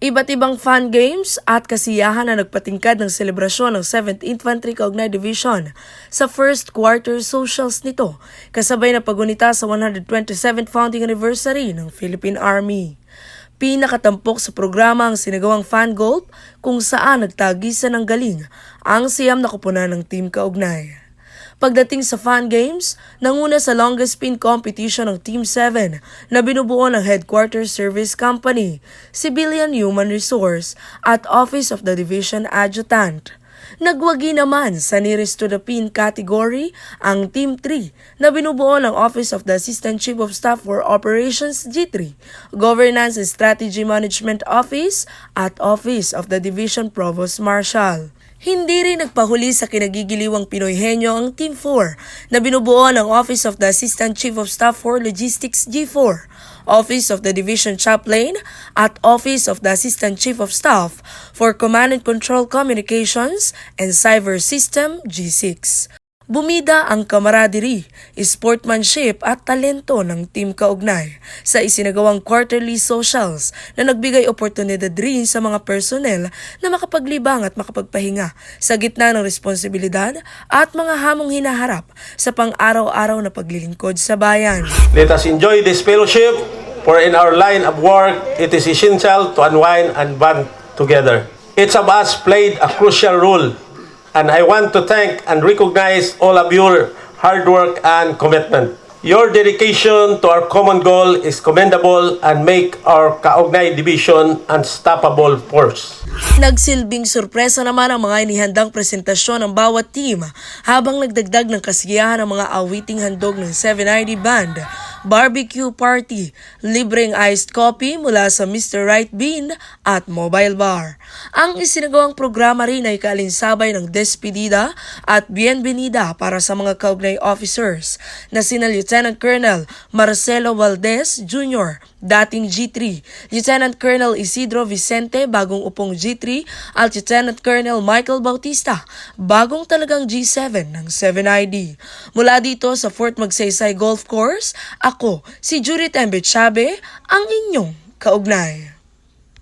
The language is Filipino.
Iba't ibang fan games at kasiyahan na nagpatingkad ng selebrasyon ng 7th Infantry Kaugnay Division sa first quarter socials nito, kasabay na pagunita sa 127th founding anniversary ng Philippine Army. Pinakatampok sa programa ang sinagawang fan golf kung saan nagtagisan ng galing ang siyam na kupunan ng Team Kaugnay. Pagdating sa fan games, nanguna sa longest spin competition ng Team 7 na binubuo ng Headquarters Service Company, Civilian Human Resource at Office of the Division Adjutant. Nagwagi naman sa nearest to the pin category ang Team 3 na binubuo ng Office of the Assistant Chief of Staff for Operations G3, Governance and Strategy Management Office at Office of the Division Provost Marshal. Hindi rin nagpahuli sa kinagigiliwang Pinoy Henyo ang Team 4 na binubuo ng Office of the Assistant Chief of Staff for Logistics G4, Office of the Division Chaplain at Office of the Assistant Chief of Staff for Command and Control Communications and Cyber System G6. Bumida ang camaraderie, sportmanship at talento ng Team Kaugnay sa isinagawang quarterly socials na nagbigay oportunidad rin sa mga personnel na makapaglibang at makapagpahinga sa gitna ng responsibilidad at mga hamong hinaharap sa pang-araw-araw na paglilingkod sa bayan. Let us enjoy this fellowship, for in our line of work, it is essential to unwind and bond together. Each of us played a crucial role, and I want to thank and recognize all of your hard work and commitment. Your dedication to our common goal is commendable and make our Kaognay Division unstoppable force. Nagsilbing sorpresa naman ang mga inihandang presentasyon ng bawat team habang nagdagdag ng kasiyahan ang mga awiting handog ng 7ID Band, barbecue party, libreng iced coffee mula sa Mr. Right Bean at mobile bar. Ang isinagawang programa rin ay kaalinsabay ng despedida at bienvenida para sa mga kaugnay officers na sina Lieutenant Colonel Marcelo Valdez Jr., dating G3, Lieutenant Colonel Isidro Vicente, bagong upong G3, at Lieutenant Colonel Michael Bautista, bagong talagang G7 ng 7ID. Mula dito sa Fort Magsaysay Golf Course, ako, si Judith M. Betchabe, ang inyong kaugnay.